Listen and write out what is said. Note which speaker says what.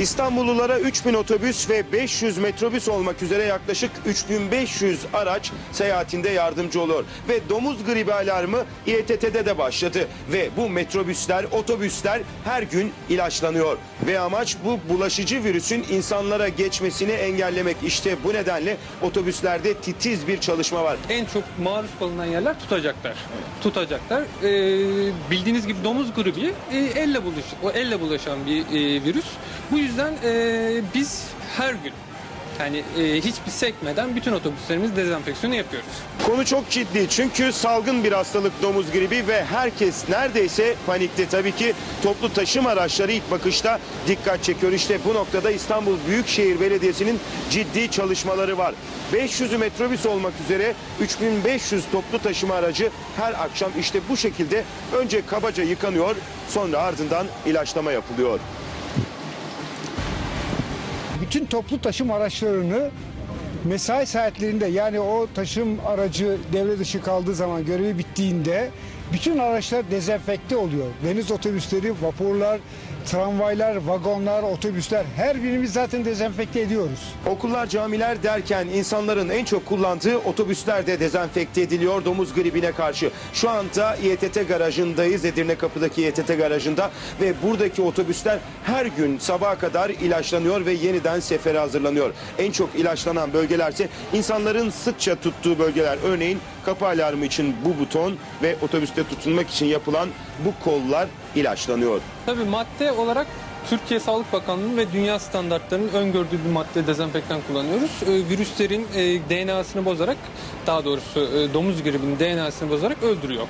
Speaker 1: İstanbullulara 3000 otobüs ve 500 metrobüs olmak üzere yaklaşık 3500 araç seyahatinde yardımcı oluyor. Ve domuz gribi alarmı İETT'de de başladı. Ve bu metrobüsler, otobüsler her gün ilaçlanıyor. Ve amaç bu bulaşıcı virüsün insanlara geçmesini engellemek. İşte bu nedenle otobüslerde titiz bir çalışma var.
Speaker 2: en çok maruz kalınan yerler tutacaklar. Tutacaklar. Ee, bildiğiniz gibi domuz gribi e, elle bulaş, o elle bulaşan bir e, virüs. Bu yüzden e, biz her gün yani e, hiçbir sekmeden bütün otobüslerimiz dezenfeksiyonu yapıyoruz.
Speaker 1: Konu çok ciddi çünkü salgın bir hastalık domuz gribi ve herkes neredeyse panikte. Tabii ki toplu taşıma araçları ilk bakışta dikkat çekiyor. İşte bu noktada İstanbul Büyükşehir Belediyesi'nin ciddi çalışmaları var. 500'ü metrobüs olmak üzere 3500 toplu taşıma aracı her akşam işte bu şekilde önce kabaca yıkanıyor sonra ardından ilaçlama yapılıyor.
Speaker 3: Bütün toplu taşım araçlarını mesai saatlerinde yani o taşım aracı devre dışı kaldığı zaman görevi bittiğinde bütün araçlar dezenfekte oluyor. Deniz otobüsleri, vapurlar, tramvaylar, vagonlar, otobüsler her birimiz zaten dezenfekte ediyoruz.
Speaker 1: Okullar, camiler derken insanların en çok kullandığı otobüsler de dezenfekte ediliyor domuz gribine karşı. Şu anda İETT garajındayız, Edirne Kapı'daki İETT garajında ve buradaki otobüsler her gün sabaha kadar ilaçlanıyor ve yeniden sefere hazırlanıyor. En çok ilaçlanan bölgelerse insanların sıkça tuttuğu bölgeler. Örneğin kapı alarmı için bu buton ve otobüste tutunmak için yapılan bu kollar ilaçlanıyor.
Speaker 2: Tabii madde olarak Türkiye Sağlık Bakanlığı ve dünya standartlarının öngördüğü bir madde dezenfektan kullanıyoruz. Ee, virüslerin e, DNA'sını bozarak daha doğrusu e, domuz gribinin DNA'sını bozarak öldürüyor.